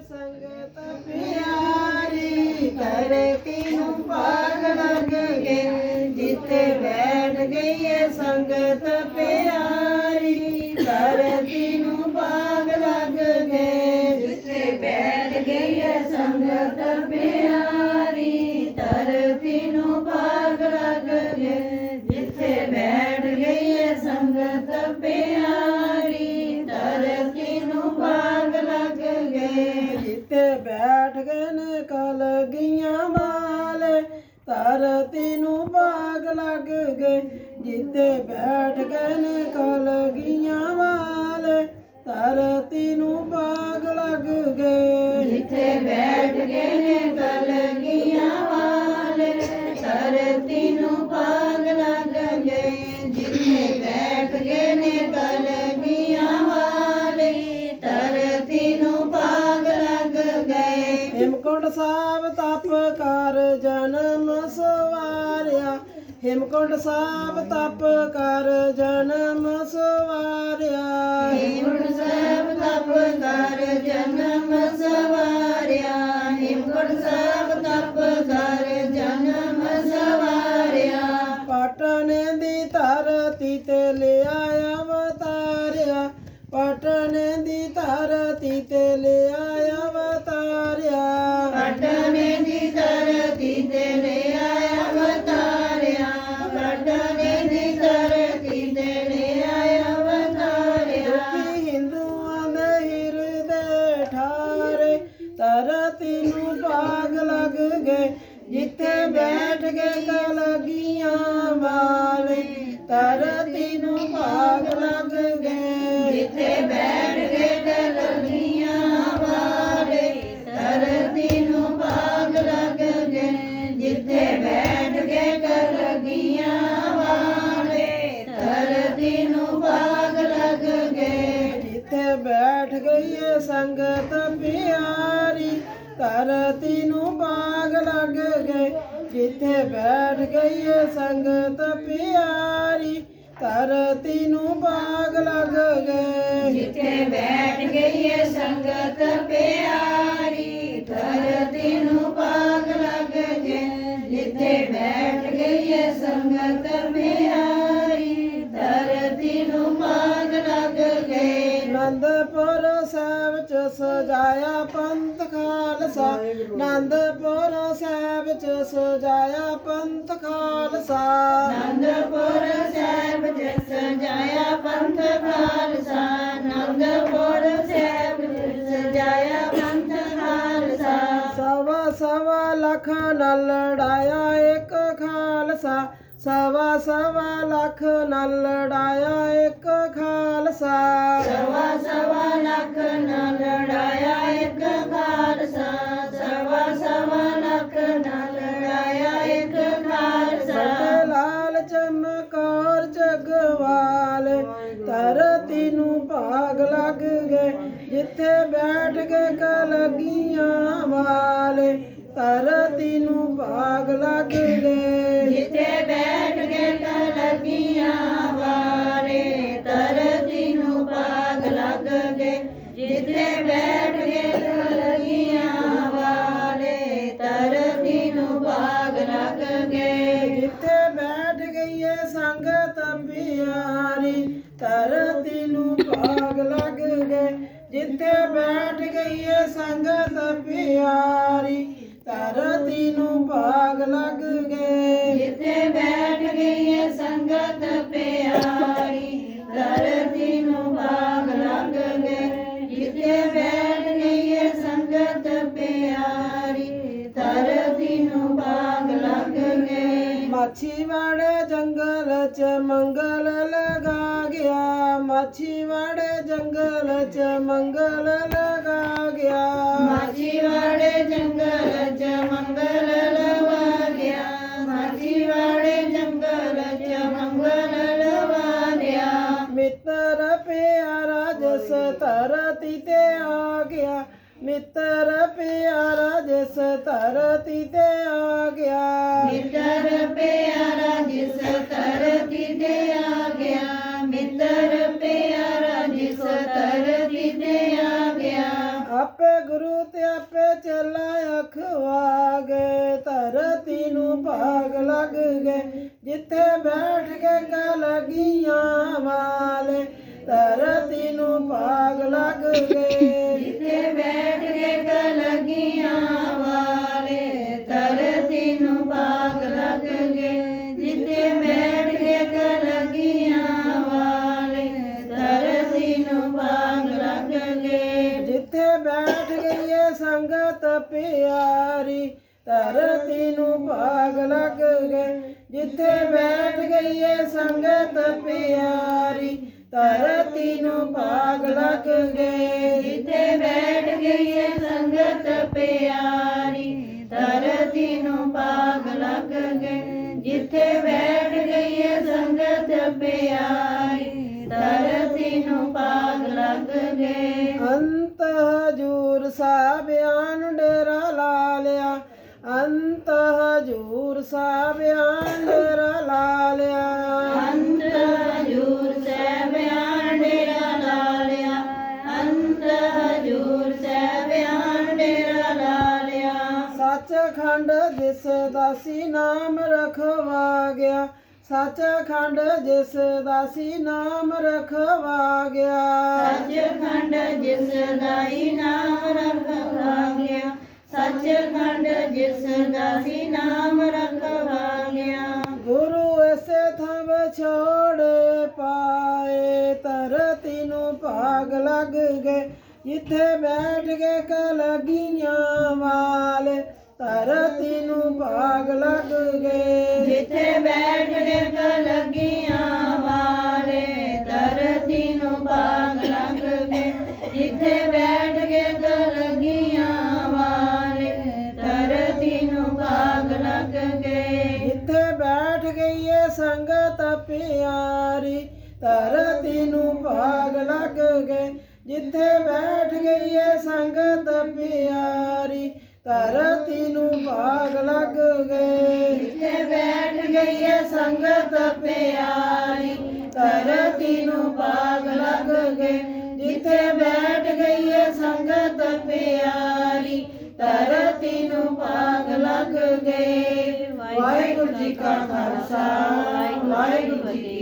ਸੰਗਤ ਪਿਆਰੀ ਧਰਤੀ ਨੂੰ ਪਾਗ ਲੱਗ ਗਏ ਜਿੱਥੇ ਬੈਠ ਗਈ ਏ ਸੰਗਤ ਪਿਆਰੀ। ਲੱਗ ਗਏ ਜਿੱਥੇ ਬੈਠ ਗਏ ਨੇ ਕਲ ਗਈਆਂ ਮਾਲ ਧਰਤੀ ਨੂੰ ਪਾਗ ਲੱਗ ਗਏ। ਜਿੱਥੇ ਬੈਠ ਗਏ ਨੇ ਕਲ ਗਈਆਂ ਮਾਲ ਧਰਤੀ ਨੂੰ ਪਾਗ ਲੱਗ ਗਏ। ਜਿੱਥੇ ਬੈਠ ਗਏ ਨੇ ਕਲ ਗਈਆਂ ਵਾਲੇ ਧਰਤੀ ਨੂੰ ਪਾਗ ਲੱਗ ਗਏ। ਹਿਮਕੁੰਡ ਸਾਹਿਬ ਤਪ ਕਰ ਜਨਮ ਸਵਾਰਿਆ ਹਿਮਕੁੰਡ ਸਾਹਿਬ ਤਪ ਕਰ ਜਨਮ ਸਵਾਰਿਆ। ਹਿਮਕੁੰਡ ਸਾਹਿਬ ਤਪ ਕਰ ਜਨਮ ਸਵਾਰਿਆ। ਹਿਮਕੁੰਡ ਸਾਹਿਬ ਤਪ ਕਰ ਜਨਮ ਸਵਾਰਿਆ। ਪਟਨ ਦੀ ਧਰਤੀ ਤੇ ਲਿਆ ਅਵਤਾਰਿਆ ਪਟਨ ਦੀ ਧਰਤੀ ਤੇ ਲਿਆ ਕੇ ਕਲਗੀਆਂ ਵਾਲੇ ਧਰਤੀ ਨੂੰ ਪਾਗ ਲੱਗ ਗਏ। ਜਿੱਥੇ ਬੈਠ ਕੇ ਕਲਗੀਆਂ ਵਾਲੇ ਧਰਤੀ ਨੂੰ ਪਾਗ ਲੱਗ ਗਏ। ਜਿੱਥੇ ਬੈਠ ਕੇ ਕਲਗੀਆਂ ਵਾਲੇ ਧਰਤੀ ਨੂੰ ਪਾਗ ਲੱਗ ਗਏ। ਜਿੱਥੇ ਬੈਠ ਗਈ ਸੰਗਤ ਪਿਆਰੀ ਧਰਤੀ ਨੂੰ ਪਾਗ ਲੱਗ ਗਏ। ਜਿੱਥੇ ਬੈਠ ਗਈ ਸੰਗਤ ਪਿਆਰੀ ਧਰਤੀ ਨੂੰ ਪਾਗ ਲੱਗ ਗਏ। ਜਿੱਥੇ ਬੈਠ ਗਈ ਏ ਸੰਗਤ ਪਿਆਰੀ ਧਰਤੀ ਨੂੰ ਪਾਗ ਲੱਗ ਗਏ। ਜਿੱਥੇ ਬੈਠ ਗਈ ਏ ਸੰਗਤ ਪਿਆਰੀ ਧਰਤੀ ਨੂੰ ਪਾਗ ਲੱਗ ਗਏ। ਆਨੰਦਪੁਰ ਸਾਹਿਬ ਚ ਸਜਾਇਆ ਪੰਥ ਖਾਲਸਾ। ਆਨੰਦਪੁਰ ਸਾਹਿਬ ਚ ਸਜਾਇਆ ਪੰਥ ਖਾਲਸਾ। ਆਨੰਦਪੁਰ ਸਾਹਿਬ ਚ ਸਜਾਇਆ ਪੰਥ ਖਾਲਸਾ। ਆਨੰਦਪੁਰ ਸਾਹਿਬ ਚ ਸਜਾਇਆ ਪੰਥ ਖਾਲਸਾ। ਸਵਾ ਸਵਾ ਲੱਖ ਨਾਲ ਲੜਾਇਆ ਇੱਕ ਖਾਲਸਾ। ਸਵਾ ਸਵਾ ਲੱਖ ਨਾਲ ਲੜਾਇਆ ਇੱਕ ਖਾਲਸਾ। ਸਵਾ ਸਵਾ ਲੱਖ ਨਾਲ ਲੜਾਇਆ ਇੱਕ ਨਾਲ ਲੜਾਇਆ ਇੱਕ ਖਾਲਸਾ ਲਾਲ ਚਮਕੌਰ ਜਗਵਾਲ, ਧਰਤੀ ਨੂੰ ਭਾਗ ਲੱਗ ਗਏ। ਜਿੱਥੇ ਬੈਠ ਕੇ ਕਲਗੀਆਂ ਵਾਲੇ, ਧਰਤੀ ਨੂੰ ਭਾਗ ਲੱਗ ਗਏ। ਲੱਗ ਜਿੱਥੇ ਬੈਠ ਗਈ ਏ ਸੰਗਤ ਪਿਆਰੀ ਧਰਤੀ ਨੂੰ ਭਾਗ ਲੱਗ ਗਏ। ਜਿੱਥੇ ਬੈਠ ਗਈ ਏ ਸੰਗਤ ਪਿਆਰੀ ਧਰਤੀ ਨੂੰ ਭਾਗ ਲੱਗ ਗਏ। ਮਾਛੀਵਾੜੇ ਜੰਗਲ ਚ ਮੰਗਲ ਲਗਾ ਗਿਆ। ਮਾਛੀਵਾੜੇ ਜੰਗਲ ਚ ਮੰਗਲ ਲਗਾ ਗਿਆ। ਮਾਛੀਵਾੜੇ ਜੰਗਲ ਚ ਮੰਗਲ ਧਰਤੀ ਤੇ ਆ ਗਿਆ। ਮਿੱਤਰ ਪਿਆਰਾ ਜਿਸ ਧਰਤੀ ਤੇ ਆ ਗਿਆ। ਮਿੱਤਰ ਪਿਆਰਾ ਜਿਸ ਧਰਤੀ ਤੇ ਆ ਗਿਆ। ਆਪੇ ਗੁਰੂ ਤੇ ਆਪੇ ਚੱਲਾ ਅਖਵਾ ਗਏ ਧਰਤੀ ਨੂੰ ਭਾਗ ਲੱਗ ਗਏ। ਜਿੱਥੇ ਬੈਠ ਕੇ ਕਲਗੀਆਂ ਵਾਲੇ। ਧਰਤੀ ਨੂੰ ਭਾਗ ਲੱਗ ਗਏ। ਸੰਗਤ ਪਿਆਰੀ ਧਰਤੀ ਨੂੰ ਭਾਗ ਲੱਗ ਗਏ। ਜਿੱਥੇ ਬੈਠ ਗਈ ਏ ਸੰਗਤ ਪਿਆਰੀ ਧਰਤੀ ਨੂੰ ਭਾਗ ਲੱਗ ਗਏ। ਜਿੱਥੇ ਬੈਠ ਗਈ ਹੈ ਹਜੂਰ ਸਾਹਿਬਾਨ ਡੇਰਾ ਲਾ ਲਿਆ ਅੰਤ ਹਜੂਰ ਸਾਹਿਬਾਨ ਡੇਰਾ ਲਾ ਲਿਆ ਅੰਤ ਹਜੂਰ ਸਹਿਬਾਨ ਡੇਰਾ ਲਾ ਲਿਆ ਅੰਤ ਹਜੂਰ ਸਹਿਬਾਨ ਡੇਰਾ ਲਾ ਲਿਆ ਸੱਚਖੰਡ ਜਿਸ ਦਾਸੀ ਨਾਮ ਰਖਵਾ ਗਿਆ ਸੱਚਖੰਡ ਜਿਸ ਦਾਸੀ ਨਾਮ ਰਖਵਾ ਗਿਆ। ਸੱਚਖੰਡ ਜਿਸ ਦਾ ਹੀ ਨਾਮ ਸੱਚਖੰਡ ਜਿਸ ਦਾ ਹੀ ਨਾਮ ਰਖਵਾ ਗਿਆ ਗੁਰੂ ਐਸੇ ਥਾਂ ਵਿਛੋੜੇ ਪਾਏ ਧਰਤੀ ਨੂੰ ਭਾਗ ਲੱਗ ਗਏ। ਜਿੱਥੇ ਬੈਠ ਕੇ ਕਲਗੀਆਂ ਵਾਲੇ ਧਰਤੀ ਨੂੰ ਭਾਗ ਲੱਗ ਗਏ। ਜਿੱਥੇ ਬੈਠ ਕੇ ਕਲਗੀਆਂ ਵਾਲੇ ਲੱਗ ਗਏ, ਜਿੱਥੇ ਬੈਠ ਗਈ ਏ ਸੰਗਤ ਪਿਆਰੀ, ਧਰਤੀ ਨੂੰ ਭਾਗ ਲੱਗ ਗਏ। ਜਿੱਥੇ ਬੈਠ ਗਈ ਹੈ ਸੰਗਤ ਪਿਆਰੀ, ਧਰਤੀ ਨੂੰ ਭਾਗ ਲੱਗ ਗਏ। ਜਿੱਥੇ ਬੈਠ ਗਈ ਹੈ ਸੰਗਤ ਪਿਆਰੀ, ਧਰਤੀ ਨੂੰ ਭਾਗ ਲੱਗ ਗਏ। ਵਾਹਿਗੁਰੂ ਜੀ ਕਾ ਖਾਲਸਾ, ਵਾਹਿਗੁਰੂ ਜੀ